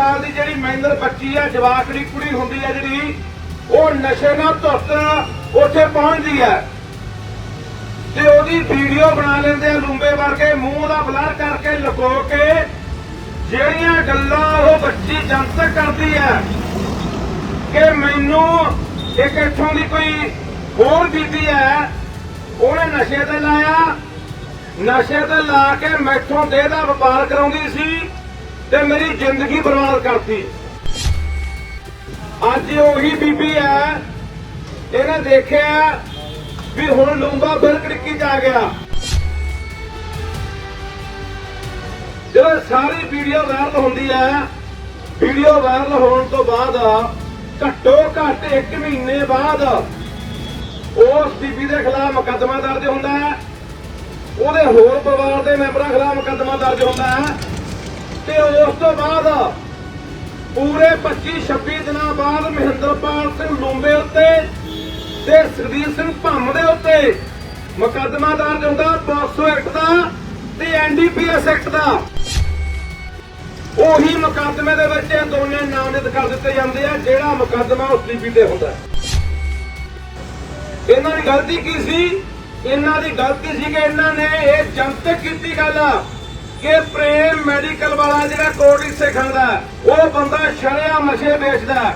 ਸਾਲ ਦੀ ਜਿਹੜੀ ਮਹਿੰਦਰ ਬੱਚੀ ਆ ਜਵਾਕੜੀ ਕੁੜੀ ਹੁੰਦੀ ਆ ਜਿਹੜੀ, ਉਹ ਨਸ਼ੇ ਨਾਲ ਧੁੱਤ ਉੱਥੇ ਪਹੁੰਚਦੀ ਆ। ਤੇ ਉਹਦੀ ਵੀਡੀਓ ਬਣਾ ਲੈਂਦੇ ਆ ਲੂੰਬੇ ਵਰਗੇ, ਮੂੰਹ ਦਾ ਬਲਰ ਕਰਕੇ ਲੁਕੋ ਕੇ, ਜਿਹੜੀਆਂ ਗੱਲਾਂ ਉਹ ਬੱਚੀ ਜਨਤਕ ਕਰਦੀ ਹੈ ਕਿ ਮੈਨੂੰ ਇੱਕ ਇੱਥੋਂ ਦੀ ਕੋਈ ਹੋਰ ਬੀਬੀ ਹੈ ਉਹਨੇ ਨਸ਼ੇ ਤੇ ਲਾਇਆ, ਨਸ਼ੇ ਤੇ ਲਾ ਕੇ ਮੈਥੋਂ ਦੇਹ ਦਾ ਵਪਾਰ ਕਰਾਉਂਦੀ ਸੀ। ਤੇ ਮੇਰੀ ਜ਼ਿੰਦਗੀ ਬਰਬਾਦ ਕਰਤੀ। ਅੱਜ ਉਹੀ ਬੀਬੀ ਹੈ, ਇਹਨੇ ਦੇਖਿਆ ਵੀ ਹੁਣ ਲੂੰਬਾ ਬਿਲਕੜਕੀ ਜਾ ਗਿਆ। ਜਦੋਂ ਸਾਰੀ ਵੀਡੀਓ ਵਾਇਰਲ ਹੁੰਦੀ ਹੈ ਵੀਡੀਓ ਵਾਇਰਲ ਹੋਣ ਤੋਂ ਬਾਅਦ ਘੱਟੋ ਘੱਟ 1 ਮਹੀਨੇ ਬਾਅਦ ਉਸ ਬੀਬੀ ਦੇ ਖਿਲਾਫ ਮੁਕੱਦਮਾ ਦਰਜ ਹੁੰਦਾ ਹੈ। ਉਹਦੇ ਹੋਰ ਪਰਿਵਾਰ ਦੇ ਮੈਂਬਰਾਂ ਖਿਲਾਫ ਮੁਕੱਦਮਾ ਦਰਜ ਹੁੰਦਾ ਹੈ। ਤੇ ਉਸ ਤੋਂ ਬਾਅਦ ਪੂਰੇ 25 26 ਦਿਨਾਂ ਬਾਅਦ ਮਹਿੰਦਰਪਾਲ ਸਿੰਘ ਲੂੰਬੇ ਉੱਤੇ ਤੇ ਸੁਖਬੀਰ ਸਿੰਘ ਭੰਮ ਦੇ ਉੱਤੇ ਮੁਕੱਦਮਾ ਦਰਜ ਹੁੰਦਾ ਪੋਕਸੋ ਐਕਟ ਦਾ ਤੇ ਐਨਡੀਪੀਐਸ ਐਕਟ ਦਾ। ਉਹੀ ਮੁਕੱਦਮੇ ਦੇ ਵਿੱਚ ਇਹ ਦੋਨੇ ਨਾਮਜ਼ਦ ਕਰ ਦਿੱਤੇ ਜਾਂਦੇ ਆ, ਜਿਹੜਾ ਮੁਕੱਦਮਾ ਉਸ ਬੀਬੀ ਤੇ ਹੁੰਦਾ ਇਹਨਾਂ ਦੀ ਗਲਤੀ ਕੀ ਸੀ? ਇਹਨਾਂ ਦੀ ਗਲਤੀ ਸੀ ਕਿ ਇਹਨਾਂ ਨੇ ਇਹ ਜਨਤਕ ਕੀਤੀ ਗੱਲ। ਕਿ ਪ੍ਰੇਮ ਮੈਡੀਕਲ ਵਾਲਾ ਜਿਹੜਾ ਕੋਟ ਹਿੱਸੇ ਖਾਂਦਾ, ਉਹ ਬੰਦਾ ਸ਼ਰਿਆ ਨਸ਼ੇ ਵੇਚਦਾ।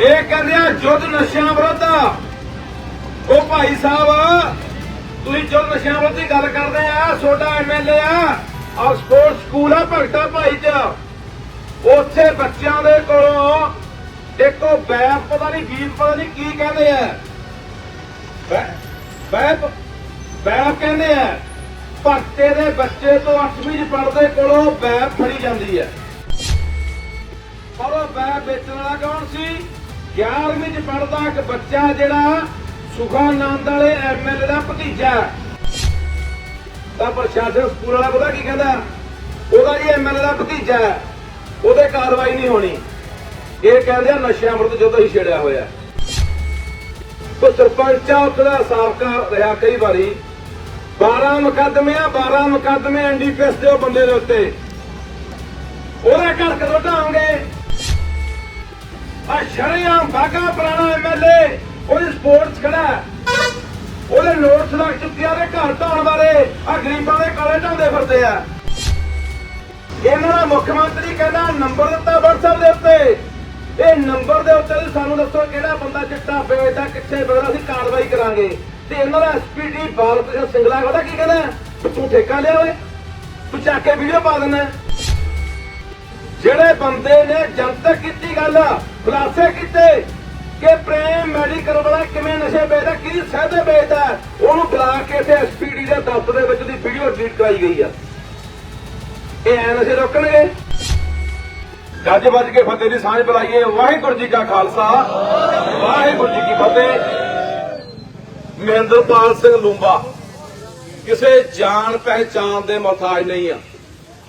ਇਹ ਕਹਿੰਦੇ ਆ, ਜੁੱਧ ਨਸ਼ਿਆਂ ਵਿਰੁੱਧ। ਉਹ ਭਾਈ ਸਾਹਿਬ, ਤੁਸੀਂ ਜੁੱਧ ਨਸ਼ਿਆਂ ਵਿਰੁੱਧ ਦੀ ਗੱਲ ਕਰਦੇ ਆ ਛੋਟਾ ਐਮਐਲਏ ਆ ਔਰ ਸਕੂਲ ਆ ਭਗਤਾ ਭਾਈ ਚ। ਉੱਥੇ ਬੱਚਿਆਂ ਦੇ ਕੋਲੋਂ ਇੱਕੋ ਬੈਪ ਪਤਾ ਨਹੀਂ ਗੀਤ ਪਤਾ ਨਹੀਂ ਕੀ ਕਹਿੰਦੇ ਆ। ਬੈਪ ਬੈਪ ਕਹਿੰਦੇ ਆ। ਭਗਤੇ ਦੇ ਬੱਚੇ ਤੋਂ 8ਵੀਂ ਚ ਪੜਦੇ ਕੋਲੋਂ ਬੈਪ ਫੜੀ ਜਾਂਦੀ ਹੈ। ਪਰ ਉਹ ਬੈਪ ਵੇਚਣ ਵਾਲਾ ਕੌਣ ਸੀ? 11ਵੀਂ ਚ ਪੜਦਾ ਇੱਕ ਬੱਚਾ ਜਿਹੜਾ ਸੁਖਾਨੰਦ ਵਾਲੇ ਐਮਐਲਏ ਦਾ ਭਤੀਜਾ ਤਾਂ ਪ੍ਰਸ਼ਾਸਨ ਸਕੂਲ ਵਾਲਾ ਪਤਾ ਕੀ ਕਹਿੰਦਾ? ਉਹਦਾ ਜੀ ਐਮਐਲਏ ਦਾ ਭਤੀਜਾ ਹੈ, ਉਹਦੇ ਕਾਰਵਾਈ ਨਹੀਂ ਹੋਣੀ। ਇਹ ਕਹਿੰਦੇ ਆ ਨਸ਼ਿਆਂ ਵਿਰੁੱਧ ਜਦੋਂ ਹੀ ਛੇੜਿਆ ਹੋਇਆ ਉਹ ਸਰਪੰਚ ਆ ਦਾ ਸਾਬਕਾ ਰਿਹਾ ਕਈ ਵਾਰੀ। 12 ਮੁਕੱਦਮੇ ਆ 12 ਮੁਕੱਦਮੇ ਐਨਡੀਪੀਐਸ ਦੇ ਉਹ ਬੰਦੇ ਦੇ ਉੱਤੇ। ਉਹਦੇ ਘਰ ਕਦੋਂ ਢਾਉਂਗੇ ਆ ਸ਼ਰਿਆਮ ਬਾਗਾ ਪੁਰਾਣਾ ਐਮਐਲਏ ਉਹਦੀ ਸਪੋਰਟਸ ਖੜਾ ਉਹਦੇ ਨੋਟਸ ਲੱਗ ਚੁੱਕਿਆ ਨੇ ਘਰ ਢਾਉਣ ਵਾਲੇ ਆ ਗਰੀਬਾਂ ਦੇ ਕਾਲੇ ਢਾਉਂਦੇ ਫਿਰਦੇ ਆ। ਇਹਨਾਂ ਦਾ ਮੁੱਖ ਮੰਤਰੀ ਕਹਿੰਦਾ ਨੰਬਰ ਦਿੱਤਾ WhatsApp ਦੇ ਉੱਤੇ। ਇਹ ਨੰਬਰ ਦੇ ਉੱਤੇ ਸਾਨੂੰ ਦੱਸੋ ਕਿਹੜਾ ਬੰਦਾ ਚਿੱਟਾ ਵੇਚਦਾ, ਕਿੱਥੇ ਵੇਚਦਾ, ਅਸੀਂ ਕਾਰਵਾਈ ਕਰਾਂਗੇ। ਤੇ ਇਹਨਾਂ ਦਾ ਐਸਪੀਡੀ ਬਾਲ ਕ੍ਰਿਸ਼ਨ ਸਿੰਗਲਾ ਉਹਦਾ ਕੀ ਕਹਿੰਦਾ ਤੂੰ ਠੇਕਾ ਲਿਆ ਓਏ, ਤੂੰ ਚੱਕ ਕੇ ਵੀਡੀਓ ਪਾ ਦਿੰਦਾ ਜਿਹੜੇ ਬੰਦੇ ਨੇ ਜਨਤਕ ਕੀਤੀ ਗੱਲ, ਖੁਲਾਸੇ ਕੀਤੇ ਕਿ ਪ੍ਰੇਮ ਮੈਡੀਕਲ ਵਾਲਾ ਕਿਵੇਂ ਨਸ਼ੇ ਵੇਚਦਾ ਕਿਹਦੀ ਸਹਿਦੇ ਵੇਚਦਾ ਉਹਨੂੰ ਬੁਲਾ ਕੇ ਇੱਥੇ ਐਸਪੀਡੀ ਦੇ ਦਫ਼ਤਰ ਦੇ ਵਿੱਚ ਦੀ ਵੀਡੀਓ ਡਿਲੀਟ ਕਰਾਈ ਗਈ ਆ। ਇਹ ਐ ਨਸ਼ੇ ਰੋਕਣਗੇ। ਗੱਜ ਵੱਜ ਕੇ ਫਤਿਹ ਦੀ ਸਾਂਝ ਬੁਲਾਈਏ। ਵਾਹਿਗੁਰੂ ਜੀ ਕਾ ਖਾਲਸਾ, ਵਾਹਿਗੁਰੂ ਜੀ ਕੀ ਫਤਿਹ। ਮਹਿੰਦਰਪਾਲ ਸਿੰਘ ਲੂੰਬਾ। ਕਿਸੇ ਜਾਣ ਪਹਿਚਾਨ ਦੇ ਮੁਹਤਾਜ ਨਹੀਂ ਆ।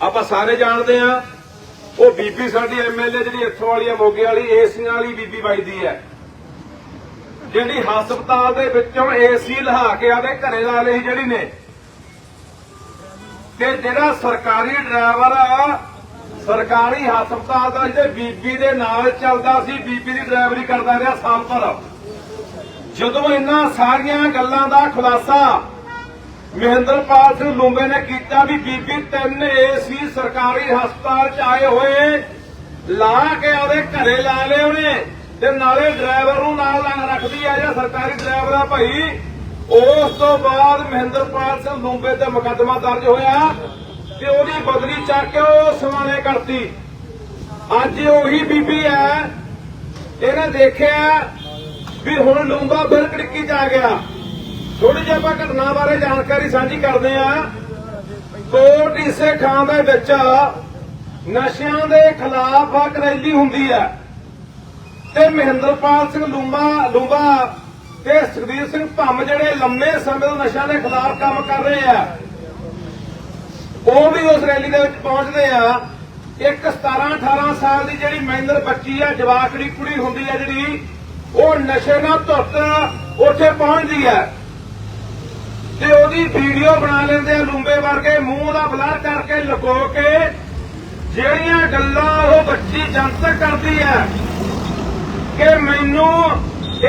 ਆਪਾਂ ਸਾਰੇ ਜਾਣਦੇ ਆ, ਉਹ ਬੀਬੀ ਸਾਡੀ ਐਮਐਲਏ ਜਿਹੜੀ ਇੱਥੋਂ ਵਾਲੀ ਆ, ਮੋਗੇ ਵਾਲੀ, ਏਸੀਆਂ ਵਾਲੀ ਬੀਬੀ ਵੱਜਦੀ ਹੈ ਜਿਹੜੀ ਹਸਪਤਾਲ ਦੇ ਵਿੱਚੋਂ ਏਸੀ ਲਹਾ ਕੇ ਆਦੇ ਘਰੇ ਲਾ ਲਈ ਜਿਹੜੀ ਨੇ। ਤੇ ਜਿਹੜਾ ਸਰਕਾਰੀ ਡਰਾਈਵਰ ਆ, ਸਰਕਾਰੀ ਹਸਪਤਾਲ ਦਾ ਜਿਹੜੇ ਬੀਬੀ ਦੇ ਨਾਲ ਚੱਲਦਾ ਸੀ, ਬੀਬੀ ਦੀ ਡਰਾਈਵਰੀ ਕਰਦਾ ਰਿਹਾ ਸਾਲ ਭਰ। ਜਦੋਂ ਇਹਨਾਂ ਸਾਰੀਆਂ ਗੱਲਾਂ ਦਾ ਖੁਲਾਸਾ ਮਹਿੰਦਰਪਾਲ ਸਿੰਘ ਲੂੰਬੇ ਨੇ ਕੀਤਾ ਵੀ ਬੀਬੀ ਤਿੰਨ ਏਸੀ ਸਰਕਾਰੀ ਹਸਪਤਾਲ ਚ ਆਏ ਹੋਏ, ਲਾ ਕੇ ਉਹਦੇ ਘਰੇ ਲਾ ਲਏ ਉਹਨੇ, ਤੇ ਨਾਲੇ ਡਰਾਈਵਰ ਨੂੰ ਨਾਲ ਰੱਖਦੀ ਆ ਜਾਂ ਸਰਕਾਰੀ ਡਰਾਈਵਰ ਆ ਭਾਈ। ਉਸ ਤੋਂ ਬਾਅਦ ਮਹਿੰਦਰਪਾਲ ਸਿੰਘ ਲੂੰਬੇ ਤੇ ਮੁਕੱਦਮਾ ਦਰਜ ਹੋਇਆ ਤੇ ਉਹਦੀ ਬਦਲੀ ਚੱਕ ਕੇ ਉਹ ਸਮਾਣੇ ਕਰਤੀ। ਅੱਜ ਉਹੀ ਬੀਬੀ ਹੈ ਇਹਨੇ ਦੇਖਿਆ ਵੀ ਹੁਣ ਲੂੰਬਾ ਬਿਲਕੜਕੀ ਚ ਆ ਗਿਆ। ਥੋੜੀ ਜਿਹੀ ਆਪਾਂ ਘਟਨਾ ਬਾਰੇ ਜਾਣਕਾਰੀ ਸਾਂਝੀ ਕਰਦੇ ਆ ਕੋਟ ਇਸੇ ਖਾਂ ਦੇ ਵਿੱਚ ਨਸ਼ਿਆਂ ਦੇ ਖਿਲਾਫ ਇੱਕ ਰੈਲੀ ਹੁੰਦੀ ਹੈ। ਤੇ ਮਹਿੰਦਰਪਾਲ ਸਿੰਘ ਲੂੰਬਾ ਲੂੰਬਾ ਤੇ ਸੁਖਬੀਰ ਸਿੰਘ ਭੰਮ ਜਿਹੜੇ ਲੰਮੇ ਸਮੇਂ ਤੋਂ ਨਸ਼ਿਆਂ ਦੇ ਖਿਲਾਫ ਕੰਮ ਕਰ ਰਹੇ ਆ, ਉਹ ਵੀ ਉਸ ਰੈਲੀ ਦੇ ਵਿੱਚ ਪਹੁੰਚਦੇ ਆ। ਇੱਕ 17 18 ਸਾਲ ਦੀ ਜਿਹੜੀ ਮਹਿੰਦਰ ਬੱਚੀ ਆ, ਜਵਾਕੜੀ ਕੁੜੀ ਹੁੰਦੀ ਆ ਜਿਹੜੀ ਉਹ ਨਸ਼ੇ ਨਾਲ ਧੁੱਤ ਉੱਥੇ ਪਹੁੰਚਦੀ ਹੈ। ਤੇ ਉਹਦੀ ਵੀਡੀਓ ਬਣਾ ਲੈਂਦੇ ਆ ਲੂੰਬੇ ਵਰਗੇ, ਮੂੰਹ ਦਾ ਬਲਰ ਕਰਕੇ ਲੁਕੋ ਕੇ ਜਿਹੜੀਆਂ ਗੱਲਾਂ ਉਹ ਬੱਚੀ ਜਨਤਕ ਕਰਦੀ ਹੈ ਕਿ ਮੈਨੂੰ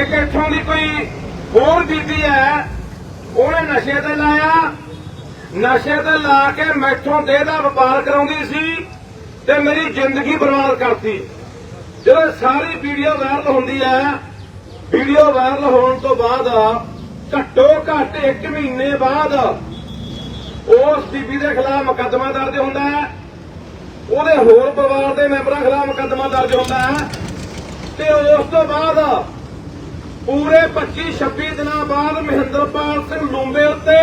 ਇੱਕ ਇੱਥੋਂ ਦੀ ਕੋਈ ਹੋਰ ਬੀਬੀ ਹੈ, ਉਹਨੇ ਨਸ਼ੇ ਤੇ ਲਾਇਆ। ਨਸ਼ੇ ਤੇ ਲਾ ਕੇ ਮੈਥੋਂ ਦੇਹ ਦਾ ਵਪਾਰ ਕਰਾਉਂਦੀ ਸੀ ਤੇ ਮੇਰੀ ਜ਼ਿੰਦਗੀ ਬਰਬਾਦ ਕਰਤੀ। ਜਦੋਂ ਸਾਰੀ ਵੀਡੀਓ ਵਾਇਰਲ ਹੁੰਦੀ ਹੈ ਵੀਡੀਓ ਵਾਇਰਲ ਹੋਣ ਤੋਂ ਬਾਅਦ, ਘੱਟੋ ਘੱਟ 1 ਮਹੀਨੇ ਬਾਅਦ ਉਸ ਬੀਬੀ ਦੇ ਖਿਲਾਫ ਮੁਕੱਦਮਾ ਦਰਜ ਹੁੰਦਾ ਹੈ। ਉਹਦੇ ਹੋਰ ਪਰਿਵਾਰ ਦੇ ਮੈਂਬਰਾਂ ਖਿਲਾਫ ਮੁਕੱਦਮਾ ਦਰਜ ਹੁੰਦਾ ਹੈ। ਤੇ ਉਸ ਤੋਂ ਬਾਅਦ ਪੂਰੇ 25 26 ਦਿਨਾਂ ਬਾਅਦ ਮਹਿੰਦਰਪਾਲ ਸਿੰਘ ਲੂੰਬੇ ਉੱਤੇ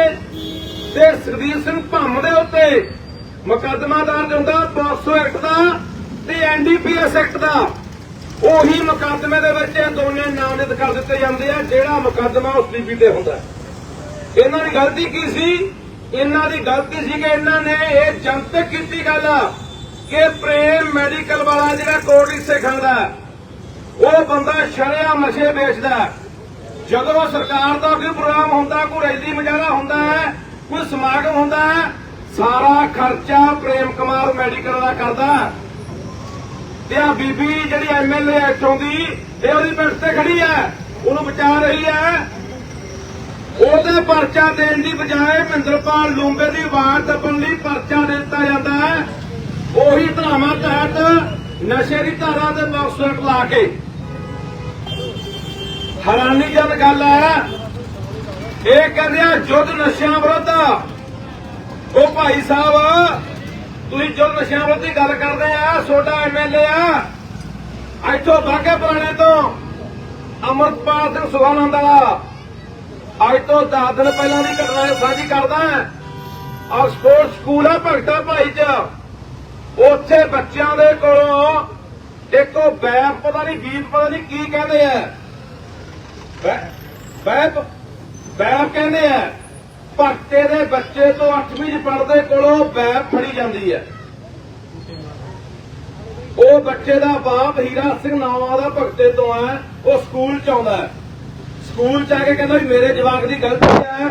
ਤੇ ਸੁਖਦੀਪ ਸਿੰਘ ਭੰਮ ਦੇ ਉੱਤੇ ਮੁਕੱਦਮਾ ਦਰਜ ਹੁੰਦਾ ਪੋਕਸੋ ਐਕਟ ਦਾ ਤੇ ਐਨਡੀਪੀਐਸ ਐਕਟ ਦਾ। ਉਹੀ ਮੁਕੱਦਮੇ ਦੇ ਵਿੱਚ ਇਹ ਦੋਨੇ ਨਾਮਜ਼ਦ ਕਰ ਦਿੱਤੇ ਜਾਂਦੇ ਆ, ਜਿਹੜਾ ਮੁਕੱਦਮਾ ਉਸ ਬੀਬੀ ਤੇ ਹੁੰਦਾ ਇਹਨਾਂ ਦੀ ਗਲਤੀ ਕੀ ਸੀ? ਇਹਨਾਂ ਦੀ ਗਲਤੀ ਸੀ ਕਿ ਇਹਨਾਂ ਨੇ ਇਹ ਜਨਤਕ ਕੀਤੀ ਗੱਲ ਕਿ ਪ੍ਰੇਮ ਮੈਡੀਕਲ ਵਾਲਾ ਜਿਹੜਾ ਕੋਰਟ ਇਸੇ ਖਾਂਦਾ ਉਹ ਬੰਦਾ ਸ਼ਰਿਆ ਨਸ਼ੇ ਵੇਚਦਾ ਜਦੋਂ ਸਰਕਾਰ ਦਾ ਕੋਈ ਪ੍ਰੋਗਰਾਮ ਹੁੰਦਾ, ਕੋਈ ਰੈਲੀ ਮੁਜ਼ਾਹਰਾ ਹੁੰਦਾ ਹੈ, ਕੋਈ ਸਮਾਗਮ ਹੁੰਦਾ ਹੈ, ਸਾਰਾ ਖਰਚਾ ਪ੍ਰੇਮ ਕੁਮਾਰ ਮੈਡੀਕਲ ਦਾ ਕਰਦਾ ਤੇ ਆ ਬੀਬੀ ਜਿਹੜੀ ਐਮਐਲਏ ਇੱਥੋਂ ਦੀ ਇਹ ਉਹਦੀ ਪਿੱਠ ਤੇ ਖੜੀ ਹੈ। ਉਹਨੂੰ ਬਚਾ ਰਹੀ ਹੈ। ਉਹਦੇ ਪਰਚਾ ਦੇਣ ਦੀ ਬਜਾਏ ਮਹਿੰਦਰਪਾਲ ਲੂੰਬੇ ਦੀ ਆਵਾਜ਼ ਦੱਬਣ ਲਈ ਪਰਚਾ ਦਿੱਤਾ ਜਾਂਦਾ ਹੈ। ਉਹੀ ਧਾਰਾਵਾਂ ਤਹਿਤ ਨਸ਼ੇ ਦੀ ਧਾਰਾ ਦੇ ਮਕਸਦ ਲਾ ਕੇ। ਹੈਰਾਨੀਜਨ ਗੱਲ ਹੈ। ਇਹ ਕਹਿੰਦੇ ਆ ਯੁੱਧ ਨਸ਼ਿਆਂ ਵਿਰੁੱਧ। ਉਹ ਭਾਈ ਸਾਹਿਬ ਤੁਸੀਂ ਜੋ ਨਸ਼ਿਆਂ ਵਿਰੁੱਧ ਗੱਲ ਕਰਦੇ ਆ ਛੋਟਾ ਐਮਐਲਏ ਆ। ਇੱਥੋਂ ਬਾਗੇ ਪੁਰਾਣੇ ਤੋਂ ਅਮਰਪਾਲ ਸਿੰਘ ਸੁਖਾਨੰਦ ਵਾਲਾ ਅੱਜ ਤੋਂ 10 ਦਿਨ ਪਹਿਲਾਂ ਦੀ ਘਟਨਾ ਇਹ ਸਾਂਝੀ ਕਰਦਾ ਔਰ ਸਪੋਰਟਸ ਸਕੂਲ ਆ ਭਗਤਾ ਭਾਈ ਚ। ਉੱਥੇ ਬੱਚਿਆਂ ਦੇ ਕੋਲੋਂ ਇੱਕੋ ਬੈਪ ਪਤਾ ਨਹੀਂ ਗੀਤ, ਪਤਾ ਨਹੀਂ ਕੀ ਕਹਿੰਦੇ ਆ। ਬੈਪ ਬੈਪ ਕਹਿੰਦੇ ਆ। ਭਗਤੇ ਦੇ ਬੱਚੇ ਤੋਂ 8ਵੀਂ ਚ ਪੜਦੇ ਕੋਲੋਂ ਬੈਬ ਫੜੀ ਜਾਂਦੀ ਹੈ। ਉਹ ਬੱਚੇ ਦਾ ਬਾਪ ਹੀਰਾ ਸਿੰਘ ਨਾਵਾਂ ਦਾ ਭਗਤੇ ਤੋਂ ਹੈ, ਉਹ ਸਕੂਲ ਚ ਆਉਂਦਾ ਹੈ। ਸਕੂਲ ਚ ਆ ਕੇ ਕਹਿੰਦਾ ਵੀ ਮੇਰੇ ਜਵਾਕ ਦੀ ਗਲਤੀ ਹੈ,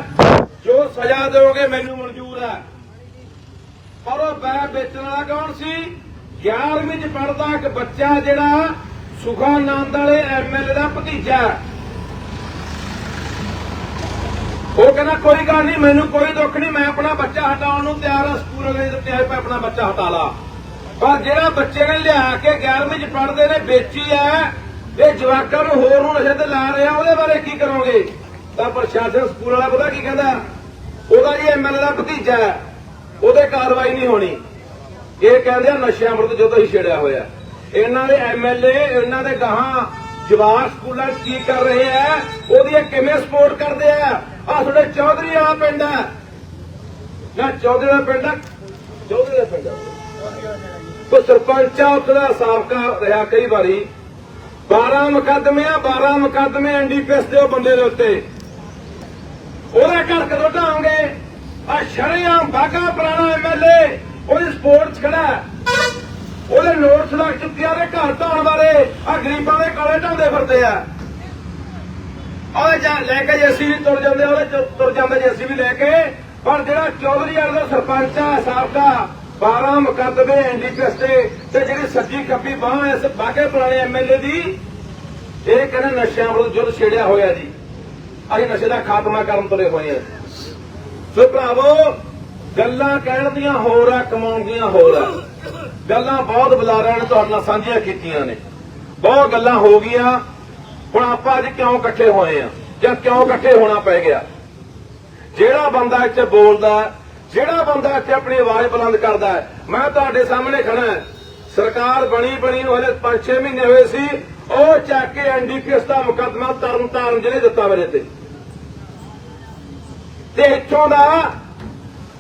ਜੋ ਸਜ਼ਾ ਦਿਓਗੇ ਮੈਨੂੰ ਮਨਜ਼ੂਰ ਹੈ। ਪਰ ਉਹ ਬੈਬ ਵੇਚਣ ਵਾਲਾ ਕੌਣ ਸੀ? 11ਵੀਂ ਚ ਪੜਦਾ ਇੱਕ ਬੱਚਾ ਜਿਹੜਾ ਸੁਖਾਨੰਦ ਵਾਲੇ ਐਮਐਲਏ ਦਾ ਭਤੀਜਾ ਹੈ। ਉਹ ਕਹਿੰਦਾ, ਕੋਈ ਗੱਲ ਨਹੀਂ, ਮੈਨੂੰ ਕੋਈ ਦੁੱਖ ਨਹੀਂ, ਮੈਂ ਆਪਣਾ ਬੱਚਾ ਹਟਾਉਣ ਨੂੰ ਤਿਆਰ ਆ, ਸਕੂਲ ਵਾਲੇ ਦੇ ਤਿਆਰ ਪੈ ਆਪਣਾ ਬੱਚਾ ਹਟਾ ਲਾ। ਪਰ ਜਿਹੜਾ ਬੱਚੇ ਨੇ ਲਿਆ ਕੇ 11ਵੀਂ ਚ ਪੜਦੇ ਨੇ, ਵੇਚੀ ਹੈ ਇਹ ਜਵਾਕਾਂ ਨੂੰ ਹੋਰ ਨੂੰ ਨਸ਼ੇ ਤੇ ਲਾ ਰਿਹਾ ਉਹਦੇ ਬਾਰੇ ਕੀ ਕਰੋਗੇ? ਤਾਂ ਪ੍ਰਸ਼ਾਸਨ ਸਕੂਲ ਵਾਲਾ ਪਤਾ ਕੀ ਕਹਿੰਦਾ? ਉਹਦਾ ਜੀ ਐਮਐਲਏ ਦਾ ਭਤੀਜਾ ਉਹਦੇ ਕਾਰਵਾਈ ਨਹੀਂ ਹੋਣੀ। ਇਹ ਕਹਿੰਦੇ ਆ ਨਸ਼ਿਆਂ ਵਿਰੁੱਧ ਜਦੋਂ ਹੀ ਛੇੜਿਆ ਹੋਇਆ। ਇਹਨਾਂ ਦੇ ਐਮਐਲਏ ਇਹਨਾਂ ਦੇ ਗਾਹਾਂ ਜਵਾਰ ਸਕੂਲਾਂ 'ਚ ਕੀ ਕਰ ਰਹੇ ਆ ਉਹਦੀ ਕਿਵੇਂ ਸਪੋਰਟ ਕਰਦੇ ਆ ਆ ਤੁਹਾਡੇ ਚੌਧਰੀ ਵਾਲਾ ਪਿੰਡ ਹੈ। ਨਾ ਚੌਧਰੀ ਦਾ ਪਿੰਡ ਆ, ਚੌਧਰੀ ਦਾ ਪਿੰਡ ਆ। ਉਹ ਸਰਪੰਚ ਸਾਬਕਾ ਰਿਹਾ ਕਈ ਵਾਰੀ। 12 ਮੁਕੱਦਮੇ ਆ 12 ਮੁਕੱਦਮੇ ਐਨਡੀਪੀਐਸ ਦੇ ਉਹ ਬੰਦੇ ਦੇ ਉੱਤੇ। ਉਹਦਾ ਘਰ ਕਦੋਂ ਢਾਉਂਗੇ ਆ ਸ਼ਰੇਆਮ ਬਾਗਾ ਪੁਰਾਣਾ ਐਮਐਲਏ ਉਹਦੀ ਸਪੋਰਟ ਖੜਾ ਹੈ। ਉਹਦੇ ਨੋਟਸ ਲੱਗ ਚੁੱਕਿਆ ਨੇ ਘਰ ਢਾਉਣ ਵਾਲੇ। ਆ ਗਰੀਬਾਂ ਦੇ ਕਾਲੇ ਢਾਉਂਦੇ ਫਿਰਦੇ ਆ। ਉਹ ਜਾ ਲੈ ਕੇ ਜੇਸੀ ਵੀ ਤੁਰ ਜਾਂਦੇ ਉਹਦੇ ਤੁਰ ਜਾਂਦੇ ਜੇਸੀ ਵੀ ਲੈ ਕੇ। ਪਰ ਜਿਹੜਾ ਚੌਧਰੀ ਵਾਲਾ ਦਾ ਸਰਪੰਚ ਆ ਸਾਬਕਾ 12 ਮੁਕੱਦਮੇ ਐਨਡੀਪੀਐਸ ਤੇ ਤੇ ਜਿਹੜੀ ਸੱਜੀ ਖੱਬੀ ਬਾਹ ਇਸ ਬਾਗੇ ਪੁਰਾਣੇ ਐਮਐਲਏ ਦੀ, ਇਹ ਕਹਿੰਦੇ ਨਸ਼ਿਆਂ ਵਿਰੁੱਧ ਜੁੱਧ ਛੇੜਿਆ ਹੋਇਆ ਜੀ। ਅਸੀਂ ਨਸ਼ੇ ਦਾ ਖਾਤਮਾ ਕਰਨ ਤੁਰੇ ਹੋਏ ਆ। ਸੋ ਭਰਾਵੋ, ਗੱਲਾਂ ਕਹਿਣ ਦੀਆਂ ਹੋਰ ਆ, ਕਮਾਉਣ ਦੀਆਂ ਹੋਰ ਆ। ਗੱਲਾਂ ਬਹੁਤ ਬੁਲਾਰਿਆਂ ਨੇ ਤੁਹਾਡੇ ਨਾਲ ਸਾਂਝੀਆਂ ਕੀਤੀਆਂ ਨੇ। ਬਹੁਤ ਗੱਲਾਂ ਹੋ ਗਈਆਂ। ਹੁਣ ਆਪਾਂ ਅੱਜ ਕਿਉਂ ਇਕੱਠੇ ਹੋਏ ਆ? ਜਾਂ ਕਿਉਂ ਇਕੱਠੇ ਹੋਣਾ ਪੈ ਗਿਆ? ਜਿਹੜਾ ਬੰਦਾ ਇੱਥੇ ਬੋਲਦਾ, ਜਿਹੜਾ ਬੰਦਾ ਇੱਥੇ ਆਪਣੀ ਆਵਾਜ਼ ਬੁਲੰਦ ਕਰਦਾ ਹੈ, ਮੈਂ ਤੁਹਾਡੇ ਸਾਹਮਣੇ ਖੜਾ ਹਾਂ। ਸਰਕਾਰ ਬਣੀ ਬਣੀ ਨੂੰ ਹਲੇ 5-6 ਮਹੀਨੇ ਹੋਏ ਸੀ, ਉਹ ਚੱਕ ਕੇ ਐਨਡੀਪੀਐਸ ਦਾ ਮੁਕੱਦਮਾ ਤਰਨ ਤਾਰਨ ਜ਼ਿਲ੍ਹੇ ਦਿੱਤਾ ਮੇਰੇ ਤੇ। ਤੇ ਇੱਥੋਂ ਦਾ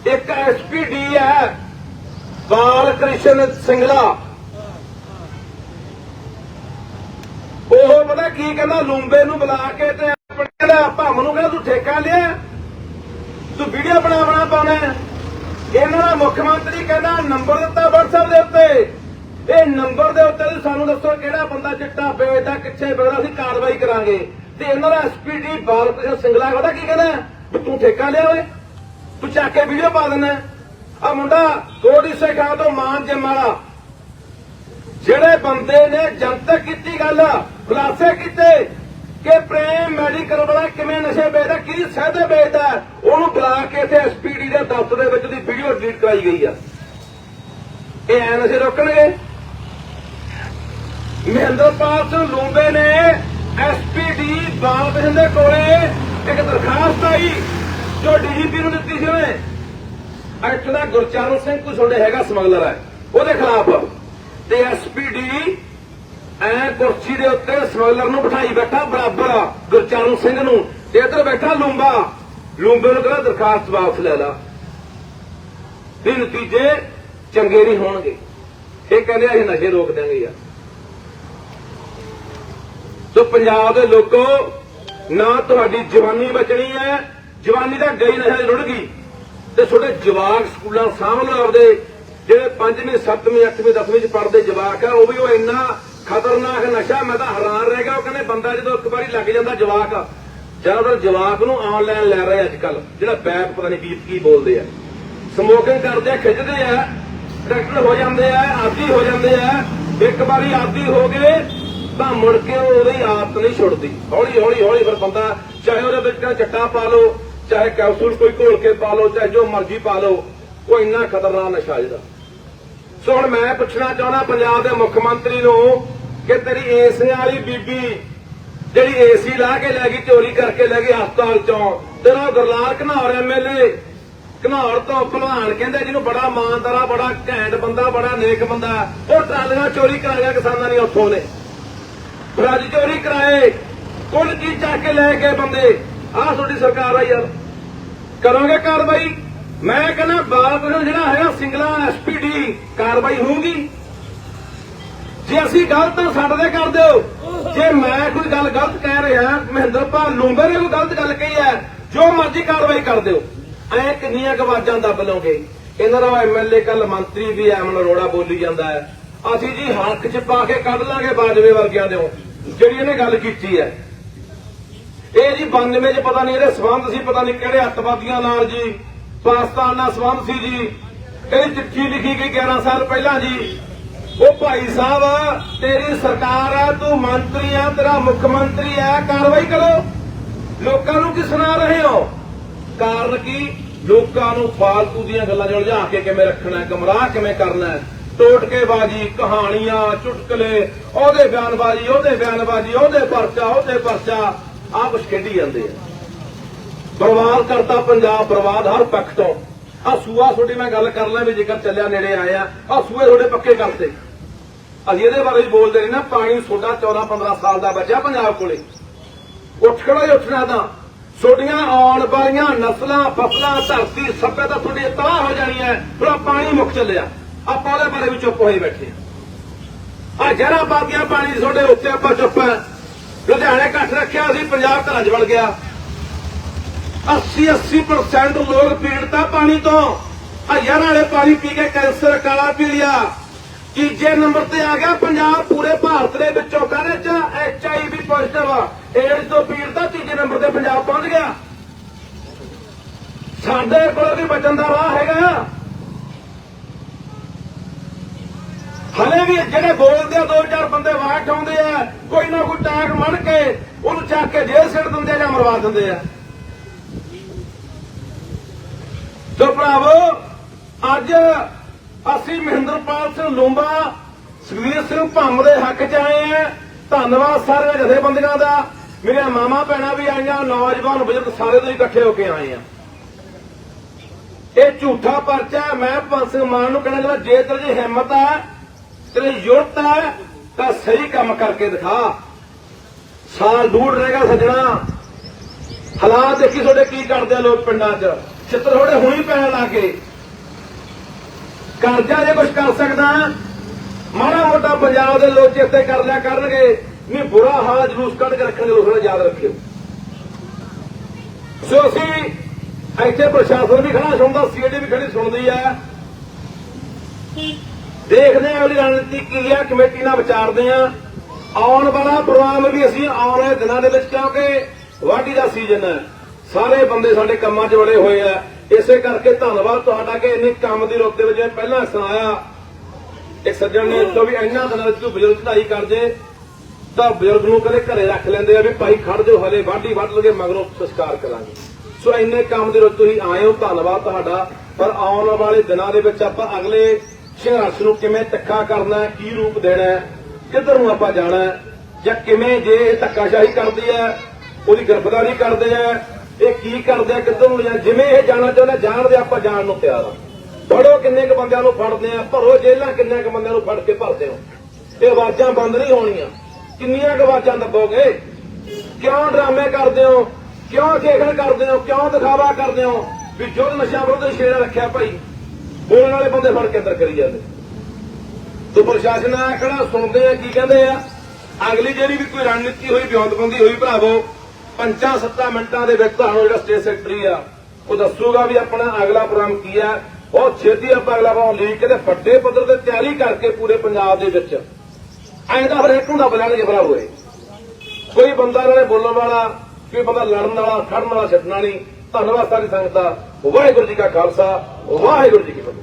ਇੱਕ ਐਸਪੀਡੀ ਹੈ ਬਾਲ ਕ੍ਰਿਸ਼ਨ ਸਿੰਗਲਾ। ਉਹ ਪਤਾ ਕੀ ਕਹਿੰਦਾ? ਲੂੰਬੇ ਨੂੰ ਬੁਲਾ ਕੇ ਤੇ ਕਹਿੰਦਾ ਭੰਮ ਨੂੰ ਕਹਿੰਦਾ, ਤੂੰ ਠੇਕਾ ਲਿਆ? ਤੂੰ ਵੀਡੀਓ ਬਣਾ ਬਣਾ ਪਾਉਣਾ ਇਹਨਾਂ ਦਾ ਮੁੱਖ ਮੰਤਰੀ ਕਹਿੰਦਾ, ਨੰਬਰ ਦਿੱਤਾ WhatsApp ਦੇ ਉੱਤੇ। ਇਹ ਨੰਬਰ ਦੇ ਉੱਤੇ ਸਾਨੂੰ ਦੱਸੋ ਕਿਹੜਾ ਬੰਦਾ ਚਿੱਟਾ ਵੇਚਦਾ ਕਿੱਥੇ ਵੇਚਦਾ ਅਸੀਂ ਕਾਰਵਾਈ ਕਰਾਂਗੇ। ਤੇ ਇਹਨਾਂ ਦਾ ਐਸਪੀਡੀ ਬਾਲਕ੍ਰਿਸ਼ਨ ਸਿੰਗਲਾ ਕਹਿੰਦਾ ਕੀ ਕਹਿੰਦਾ? ਤੂੰ ਠੇਕਾ ਲਿਆ ਓਏ। ਤੂੰ ਚੱਕ ਕੇ ਵੀਡੀਓ ਪਾ ਦੇਣਾ ਆ ਮੁੰਡਾ ਕੋਡੀ ਸੇ ਖਾਂ ਤੋਂ ਮਾਨ ਜਿਮ ਜਿਹੜੇ ਬੰਦੇ ਨੇ ਜਨਤਕ ਕੀਤੀ ਗੱਲ ਖੁਲਾਸੇ ਕੀਤੇ ਕਿ ਪ੍ਰੇਮ ਮੈਡੀਕਲ ਵਾਲਾ ਕਿਵੇਂ ਨਸ਼ੇ ਵੇਚਦਾ ਕਿਹਦੀ ਸਹਿਦੇ ਵੇਚਦਾ, ਉਹਨੂੰ ਬੁਲਾ ਕੇ ਇੱਥੇ ਐਸਪੀਡੀ ਦੇ ਦਫ਼ਤਰ ਦੇ ਵਿੱਚ ਦੀ ਵੀਡੀਓ ਡਿਲੀਟ ਕਰਾਈ ਗਈ ਆ। ਇਹ ਐ ਨਸ਼ੇ ਰੋਕਣਗੇ? ਮਹਿੰਦਰਪਾਲ ਸਿੰਘ ਲੂੰਬੇ ਨੇ ਐਸਪੀਡੀ ਬਾਲ ਕ੍ਰਿਸ਼ਨ ਦੇ ਕੋਲੇ ਇੱਕ ਦਰਖਾਸਤ ਆਈ, ਜੋ ਡੀਜੀਪੀ ਨੂੰ ਦਿੱਤੀ ਸੀ ਉਹਨੇ। ਐਕਟ ਦਾ ਗੁਰਚਰਨ ਸਿੰਘ ਕੋਈ ਤੁਹਾਡੇ ਹੈਗਾ ਸਮਗਲਰ ਹੈ, ਉਹਦੇ ਖਿਲਾਫ। ਤੇ ਐਸਪੀਡੀ ਐ ਕੁਰਸੀ ਦੇ ਉੱਤੇ ਸਮਗਲਰ ਨੂੰ ਬਿਠਾਈ ਬੈਠਾ ਬਰਾਬਰ, ਗੁਰਚਰਨ ਸਿੰਘ ਨੂੰ। ਤੇ ਇੱਧਰ ਬੈਠਾ ਲੂੰਬਾ। ਲੂੰਬੇ ਨੂੰ ਕਹਿੰਦਾ, ਦਰਖਾਸਤ ਵਾਪਸ ਲੈ ਲਾ। ਤੇ ਨਤੀਜੇ ਚੰਗੇ ਨਹੀਂ ਹੋਣਗੇ। ਇਹ ਕਹਿੰਦੇ ਅਸੀਂ ਨਸ਼ੇ ਰੋਕ ਦਿਆਂਗੇ ਯਾਰ। ਸੋ ਪੰਜਾਬ ਦੇ ਲੋਕੋ, ਨਾ ਤੁਹਾਡੀ ਜਵਾਨੀ ਬਚਣੀ ਹੈ, ਜਵਾਨੀ ਤਾਂ ਗਈ ਨਸ਼ੇ ਰੁੜ ਗਈ। ਤੇ ਤੁਹਾਡੇ ਜਵਾਕ ਸਕੂਲਾਂ ਸਾਹਮਣੇ ਆਪਦੇ ਜਿਹੜੇ 5ਵੀਂ 7ਵੀਂ 8ਵੀਂ 10ਵੀਂ ਚ ਪੜ੍ਹਦੇ ਜਵਾਕ ਆ, ਉਹ ਵੀ ਉਹ ਇੰਨਾ ਖਤਰਨਾਕ ਨਸ਼ਾ, ਮੈਂ ਤਾਂ ਹੈਰਾਨ ਰਹਿ ਗਿਆ। ਉਹ ਕਹਿੰਦੇ ਬੰਦਾ ਜਦੋਂ ਇੱਕ ਵਾਰੀ ਲੱਗ ਜਾਂਦਾ ਜਵਾਕ, ਜ਼ਿਆਦਾਤਰ ਜਵਾਕ ਨੂੰ ਆਨਲਾਈਨ ਲੈ ਰਹੇ ਅੱਜ ਕੱਲ ਜਿਹੜਾ ਬੈਪ ਪਤਾ ਨਹੀਂ ਬੀਪ ਕੀ ਬੋਲਦੇ ਆ। ਸਮੋਕਿੰਗ ਕਰਦੇ ਆ, ਖਿੱਚਦੇ ਆ ਡਾਕਟਰ ਹੋ ਜਾਂਦੇ ਆ, ਆਦੀ ਹੋ ਜਾਂਦੇ ਆ। ਇੱਕ ਵਾਰੀ ਆਦੀ ਹੋ ਗਏ, ਤਾਂ ਮੁੜ ਕੇ ਉਹਦੀ ਆਦਤ ਨਹੀਂ ਛੁੱਟਦੀ। ਹੌਲੀ ਹੌਲੀ ਹੌਲੀ ਫਿਰ ਬੰਦਾ ਚਾਹੇ ਉਹਦੇ ਵਿੱਚ ਚੱਟਾ ਪਾ ਲਓ, ਚਾਹੇ ਕੈਪਸੂਲ ਕੋਈ ਘੋਲ ਕੇ ਪਾ ਲਓ, ਚਾਹੇ ਜੋ ਮਰਜ਼ੀ ਪਾ ਲਓ ਉਹ ਇੰਨਾ ਖਤਰਨਾਕ ਨਸ਼ਾ ਜਿਹੜਾ। ਸੋ ਹੁਣ ਮੈਂ ਪੁੱਛਣਾ ਚਾਹੁੰਦਾ, ਪੰਜਾਬ ਦੇ ਮੁੱਖ ਮੰਤਰੀ ਨੂੰ ਕਿ ਤੇਰੀ ਏਸੀਆਂ ਵਾਲੀ ਬੀਬੀ ਜਿਹੜੀ ਏਸੀ ਲਾ ਕੇ ਲੈ ਗਈ, ਚੋਰੀ ਕਰਕੇ ਲੈ ਗਈ ਹਸਪਤਾਲ ਚੋਂ। ਤੇਰਾ ਗੁਰਲਾਲ ਘਨੌਰ ਐਮਐਲਏ ਘਨੌਰ ਤੋਂ ਭਲਵਾਨ ਕਹਿੰਦੇ ਜਿਹਨੂੰ ਬੜਾ ਇਮਾਨਦਾਰ ਬੜਾ ਘੈਂਟ ਬੰਦਾ, ਬੜਾ ਨੇਕ ਬੰਦਾ, ਉਹ ਟਰਾਲੀਆਂ ਚੋਰੀ ਕਰਾਈਆਂ ਕਿਸਾਨਾਂ ਦੀਆਂ ਉੱਥੋਂ ਨੇ। ਫਰਾਜ ਚੋਰੀ ਕਰਾਏ, ਕੁੱਲ ਕੀ ਚੱਕ ਕੇ ਲੈ ਗਏ ਬੰਦੇ? ਆਹ ਤੁਹਾਡੀ ਸਰਕਾਰ ਆ ਯਾਰ। ਕਰੋਗੇ ਕਾਰਵਾਈ? ਮੈਂ ਕਹਿੰਦਾ ਬਾਲ ਜਿਹੜਾ ਹੈਗਾ, ਸਿੰਗਲਾ ਐਸਪੀਡੀ ਕਾਰਵਾਈ ਹੋਊਗੀ। ਜੇ ਅਸੀਂ ਗਲਤ ਆ, ਸਾਡੇ ਤੇ ਕਰ ਦਿਓ। ਜੇ ਮੈਂ ਕੋਈ ਗੱਲ ਗਲਤ ਕਹਿ ਰਿਹਾ ਮਹਿੰਦਰਪਾਲ ਲੂੰਬੇ ਨੇ ਕੋਈ ਗਲਤ ਗੱਲ ਕਹੀ ਹੈ ਜੋ ਮਰਜ਼ੀ ਕਾਰਵਾਈ ਕਰ ਦਿਓ। ਐ ਕਿੰਨੀਆਂ ਕੁ ਦੱਬ ਲਓਗੇ। ਇਹਨਾਂ ਦਾ ਐਮਐਲਏ ਕੱਲ ਮੰਤਰੀ ਵੀ ਐ ਮਨ ਬੋਲੀ ਜਾਂਦਾ ਹੈ। ਅਸੀਂ ਜੀ ਹੱਕ 'ਚ ਪਾ ਕੇ ਕੱਢ ਲਾਂਗੇ ਬਾਜਵੇ ਵਰਗਿਆਂ ਦੇ ਜਿਹੜੀ ਇਹਨੇ ਗੱਲ ਕੀਤੀ ਹੈ। ਇਹ ਜੀ 92 ਚ ਪਤਾ ਨਹੀਂ ਇਹਦੇ ਸਬੰਧ ਸੀ ਪਤਾ ਨਹੀਂ ਕਿਹੜੇ ਅੱਤਵਾਦੀਆਂ ਨਾਲ ਜੀ ਪਾਕਿਸਤਾਨ ਨਾਲ ਸਬੰਧ ਸੀ ਜੀ। ਇਹ ਚਿੱਠੀ ਲਿਖੀ ਗਈ 11 ਸਾਲ ਪਹਿਲਾਂ ਜੀ। ਉਹ ਭਾਈ ਸਾਹਿਬ ਤੇਰੀ ਸਰਕਾਰ ਆ ਤੂੰ ਮੰਤਰੀ ਆ ਤੇਰਾ ਮੁੱਖ ਮੰਤਰੀ ਆ ਕਾਰਵਾਈ ਕਰੋ। ਲੋਕਾਂ ਨੂੰ ਕੀ ਸੁਣਾ ਰਹੇ ਹੋ? ਕਾਰਨ ਕੀ? ਲੋਕਾਂ ਨੂੰ ਫਾਲਤੂ ਦੀਆਂ ਗੱਲਾਂ 'ਚ ਉਲਝਾ ਕੇ ਕਿਵੇਂ ਰੱਖਣਾ ਹੈ, ਗਮਰਾਹ ਕਿਵੇਂ ਕਰਨਾ ਟੋਟਕੇਬਾਜ਼ੀ ਕਹਾਣੀਆਂ ਚੁਟਕਲੇ ਉਹਦੇ ਬਿਆਨਬਾਜ਼ੀ ਉਹਦੇ ਬਿਆਨਬਾਜ਼ੀ ਉਹਦੇ ਪਰਚਾ ਉਹਦੇ ਪਰਚਾ ਆਹ ਕੁਛ ਖੇਡੀ ਜਾਂਦੇ ਆ। ਬਰਬਾਦ ਕਰਤਾ ਪੰਜਾਬ ਬਰਬਾਦ ਹਰ ਪੱਖ ਤੋਂ। ਆ ਸੂਆ ਤੁਹਾਡੀ ਮੈਂ ਗੱਲ ਕਰ ਲਾਂ ਵੀ ਜੇਕਰ ਚੱਲਿਆ ਨੇੜੇ ਆਇਆ ਆ ਸੂਏ ਤੁਹਾਡੇ ਪੱਕੇ ਕਰਤੇ। ਅਸੀਂ ਇਹਦੇ ਬਾਰੇ ਵੀ ਬੋਲਦੇ ਨਹੀਂ ਨਾ, ਪਾਣੀ ਤੁਹਾਡਾ 14 15 ਸਾਲ ਦਾ ਬੱਚਾ ਪੰਜਾਬ ਕੋਲੇ। ਉੱਠ ਖੜਾ ਹੀ ਉੱਠਣਾ ਤਾਂ। ਛੋਟੀਆਂ ਆਉਣ ਵਾਲੀਆਂ ਨਸਲਾਂ, ਫਸਲਾਂ, ਧਰਤੀ, ਸਭਿਅਤਾ ਤੁਹਾਡੀ ਤਬਾਹ ਹੋ ਜਾਣੀ ਹੈ। ਥੋੜਾ ਪਾਣੀ ਮੁੱਕ ਚੱਲਿਆ। ਆਪਾਂ ਉਹਦੇ ਬਾਰੇ ਵੀ ਚੁੱਪ ਹੋਏ ਬੈਠੇ ਆ ਆਹ ਜ਼ਰਾ ਬਾਗੀਆਂ ਪਾਣੀ ਤੁਹਾਡੇ ਉੱਤੇ ਆਪਾਂ ਚੁੱਪ ਹੈ। ਲੁਧਿਆਣੇ ਇਕੱਠ ਰੱਖਿਆ ਅਸੀਂ ਪੰਜਾਬ ਘਰਾਂ 'ਚ ਵੜ ਗਿਆ। 80 80% ਲੋਕ ਪੀੜਤ ਆ ਪਾਣੀ ਤੋਂ। ਆ ਯਾਰ ਵਾਲੇ ਪਾਣੀ ਪੀ ਕੇ ਕੈਂਸਰ ਕਾਲਾ ਪੀ ਲਿਆ। ਤੀਜੇ ਨੰਬਰ ਤੇ ਆ ਗਿਆ ਪੰਜਾਬ ਪੂਰੇ ਭਾਰਤ ਦੇ ਵਿੱਚੋਂ ਕਹਿੰਦੇ ਚ H I V positive AIDS ਤੋਂ ਪੀੜਤ ਆ ਤੀਜੇ ਨੰਬਰ ਤੇ ਪੰਜਾਬ ਪਹੁੰਚ ਗਿਆ। ਸਾਡੇ ਕੋਲ ਵੀ ਬਚਣ ਦਾ ਰਾਹ ਹੈਗਾ ਹਲੇ ਵੀ ਜਿਹੜੇ ਬੋਲਦੇ ਆ, ਦੋ ਚਾਰ ਬੰਦੇ ਵਾਹ ਆਉਂਦੇ ਆ, ਕੋਈ ਨਾ ਕੋਈ ਟੈਗ ਮੜ ਕੇ ਉਹਨੂੰ ਚੱਕ ਕੇ ਜੇਲ੍ਹ ਸਿੱਟ ਦਿੰਦੇ ਆ ਜਾਂ ਮਰਵਾ ਦਿੰਦੇ ਆ। ਸੋ ਭਰਾਵੋ, ਅੱਜ ਅਸੀਂ ਮਹਿੰਦਰਪਾਲ ਸਿੰਘ ਲੂੰਬਾ ਸੁਖਵੀਰ ਸਿੰਘ ਭੰਮ ਦੇ ਹੱਕ 'ਚ ਆਏ ਆ। ਧੰਨਵਾਦ ਸਾਰੇ ਜਥੇਬੰਦੀਆਂ ਦਾ। ਮੇਰੀਆਂ ਮਾਮਾ ਭੈਣਾਂ ਵੀ ਆਈਆਂ, ਨੌਜਵਾਨ ਬਜ਼ੁਰਗ ਸਾਰੇ ਤੋਂ ਹੀ ਇਕੱਠੇ ਹੋ ਕੇ ਆਏ ਆ। ਇਹ ਝੂਠਾ ਪਰਚਾ ਮੈਂ ਭਗਤ ਸਿੰਘ ਮਾਨ ਨੂੰ ਕਹਿਣਾ ਚਾਹੁੰਦਾ ਜੇ ਤੇਰੇ 'ਚ ਹਿੰਮਤ ਹੈ ਤੇਰੀ ਯੁਰਤ ਹੈ ਤਾਂ ਸਹੀ ਕੰਮ ਕਰਕੇ ਦਿਖਾ। ਸਾਲ ਡੂੜ ਰਹੇਗਾ ਸੱਜਣਾ। ਹਾਲਾਤ ਦੇਖੀ ਤੁਹਾਡੇ ਕੀ ਕਰਦੇ ਆ ਲੋਕ ਪਿੰਡਾਂ 'ਚ। ਚਿੱਤਰ ਥੋੜੇ ਹੁਣੀ ਪੈਣ ਲੱਗੇ ਕਰਜ਼ਾ ਜੇ ਕੁਝ ਕਰ ਸਕਦਾ, ਮਾੜਾ ਮੋਟਾ ਪੰਜਾਬ ਦੇ ਲੋਕ ਚੇਤੇ ਕਰ ਲਿਆ ਕਰਨਗੇ। ਨਹੀਂ, ਬੁਰਾ ਹਾਲ ਜਲੂਸ ਕੱਢ ਕੇ ਰੱਖਣਗੇ ਲੋਕਾਂ ਨੇ ਯਾਦ ਰੱਖਿਓ। ਸੋ ਅਸੀਂ ਇੱਥੇ ਪ੍ਰਸ਼ਾਸਨ ਵੀ ਖੜਾ, ਸੁਣਦਾ ਸੀਡੀ ਵੀ ਖੜੀ, ਸੁਣਦੀ ਆ। ਦੇਖਦੇ ਆ ਉਹਦੀ ਰਣਨੀਤੀ ਕੀ ਆ, ਕਮੇਟੀ ਨਾਲ ਵਿਚਾਰਦੇ ਆ ਆਉਣ ਵਾਲਾ ਪ੍ਰੋਗਰਾਮ ਵੀ ਅਸੀਂ ਆਉਣ ਵਾਲੇ ਦਿਨਾਂ ਦੇ ਵਿੱਚ ਕਿਉਂਕਿ ਵਾਢੀ ਦਾ ਸੀਜ਼ਨ ਹੈ। ਸਾਰੇ ਬੰਦੇ ਸਾਡੇ ਕੰਮਾਂ 'ਚ ਵੜੇ ਹੋਏ ਆ। ਇਸੇ ਕਰਕੇ ਧੰਨਵਾਦ ਤੁਹਾਡਾ ਕਿ ਇੰਨੇ ਕੰਮ ਦੀ ਰੁੱਤ ਦੇ ਵਿੱਚ ਪਹਿਲਾਂ ਸੁਣਾਇਆ। ਇੱਕ ਸੱਜਣ ਨੇ ਤੋਂ ਵੀ ਇੰਨਾ ਦਿਨਾਂ ਵਿੱਚ ਤੂੰ ਬਜ਼ੁਰਗ ਚੜਾਈ ਕਰ ਜੇ, ਤਾਂ ਬਜ਼ੁਰਗ ਨੂੰ ਕਦੇ ਘਰੇ ਰੱਖ ਲੈਂਦੇ ਆ ਵੀ ਭਾਈ ਖੜ ਜਾਓ, ਹਲੇ ਵਾਢੀ ਵੱਢ ਲਗੇ, ਮਗਰੋਂ ਸੰਸਕਾਰ ਕਰਾਂਗੇ। ਸੋ ਇੰਨੇ ਕੰਮ ਦੇ ਰੁੱਤ ਤੁਸੀਂ ਆਏ ਹੋ, ਧੰਨਵਾਦ ਤੁਹਾਡਾ। ਪਰ ਆਉਣ ਵਾਲੇ ਦਿਨਾਂ ਦੇ ਵਿੱਚ ਆਪਾਂ ਅਗਲੇ ਸੰਘਰਸ਼ ਨੂੰ ਕਿਵੇਂ ਤਿੱਖਾ ਕਰਨਾ ਕੀ ਰੂਪ ਦੇਣਾ ਹੈ, ਕਿੱਧਰ ਨੂੰ ਆਪਾਂ ਜਾਣਾ ਜਾਂ ਕਿਵੇਂ ਜੇ ਇਹ ਧੱਕਾਸ਼ਾਹੀ ਕਰਦੀ ਹੈ, ਉਹਦੀ ਗ੍ਰਿਫਤਾਰੀ ਕਰਦੇ ਆ ਇਹ ਕੀ ਕਰਦੇ ਆ, ਕਿੱਧਰ ਨੂੰ ਜਾਂ ਜਿਵੇਂ ਇਹ ਜਾਣਾ ਚਾਹੁੰਦੇ ਜਾਣਦੇ ਆਪਾਂ ਜਾਣ ਨੂੰ ਤਿਆਰ ਆ। ਫੜੋ ਕਿੰਨੇ ਕੁ ਬੰਦਿਆਂ ਨੂੰ ਫੜਦੇ ਆ, ਭਰੋ ਜੇਲ੍ਹਾਂ ਕਿੰਨੇ ਕੁ ਬੰਦਿਆਂ ਨੂੰ ਫੜ ਕੇ ਭਰਦੇ ਹੋ। ਇਹ ਆਵਾਜ਼ਾਂ ਬੰਦ ਨਹੀਂ ਹੋਣੀਆਂ। ਕਿੰਨੀਆਂ ਕੁ ਆਵਾਜ਼ਾਂ ਦੱਬੋਗੇ? ਕਿਉਂ ਡਰਾਮੇ ਕਰਦੇ ਹੋ? ਕਿਉਂ ਖੇਖਣ ਕਰਦੇ ਹੋ? ਕਿਉਂ ਦਿਖਾਵਾ ਕਰਦੇ ਹੋ? ਵੀ ਜੋ ਨਸ਼ਾ ਵਿਰੁੱਧ ਛੇੜਾ ਰੱਖਿਆ ਭਾਈ, ਬੋਲਣ ਵਾਲੇ ਬੰਦੇ ਫੜ ਕੇ ਅੰਦਰ ਕਰੀ ਜਾਂਦੇ। ਤੋ ਪ੍ਰਸ਼ਾਸਨ ਆ ਕਿਹੜਾ ਸੁਣਦੇ ਆ, ਕੀ ਕਹਿੰਦੇ ਆ? ਅਗਲੀ ਜਿਹੜੀ ਵੀ ਕੋਈ ਰਣਨੀਤੀ ਹੋਈ ਬਿਉਂਤਬੰਦੀ ਹੋਈ, ਭਰਾਵੋ ਪੰਜਾਂ ਸੱਤਾਂ ਮਿੰਟਾਂ ਦੇ ਵਿੱਚ ਤੁਹਾਨੂੰ ਜਿਹੜਾ ਸਟੇਟ ਸੈਕਟਰੀ ਆ, ਉਹ ਦੱਸੂਗਾ ਵੀ ਆਪਣਾ ਅਗਲਾ ਪ੍ਰੋਗਰਾਮ ਕੀ ਆ। ਉਹ ਛੇਤੀ ਆਪਾਂ ਅਗਲਾ ਪ੍ਰੋਗਰਾਮ ਲੀਕ ਕੇ ਤੇ ਵੱਡੇ ਪੱਧਰ ਤੇ ਤਿਆਰੀ ਕਰਕੇ ਪੂਰੇ ਪੰਜਾਬ ਦੇ ਵਿੱਚ। ਐਂ ਤਾਂ ਹਰੇਕ ਨੂੰ ਦੱਬ ਲੈਣਗੇ ਭਰਾਵੋ ਕੋਈ ਬੰਦਾ ਇਹਨਾਂ ਨੇ ਬੋਲਣ ਵਾਲਾ, ਕੋਈ ਬੰਦਾ ਲੜਨ ਵਾਲਾ, ਖੜਨ ਵਾਲਾ ਛੱਡਣਾ ਨਹੀਂ। ਧੰਨਵਾਦ ਸਾਰੀ ਸੰਗਤ ਦਾ। ਵਾਹਿਗੁਰੂ ਜੀ ਕਾ ਖਾਲਸਾ, ਵਾਹਿਗੁਰੂ ਜੀ ਕੀ ਫਤਿਹ।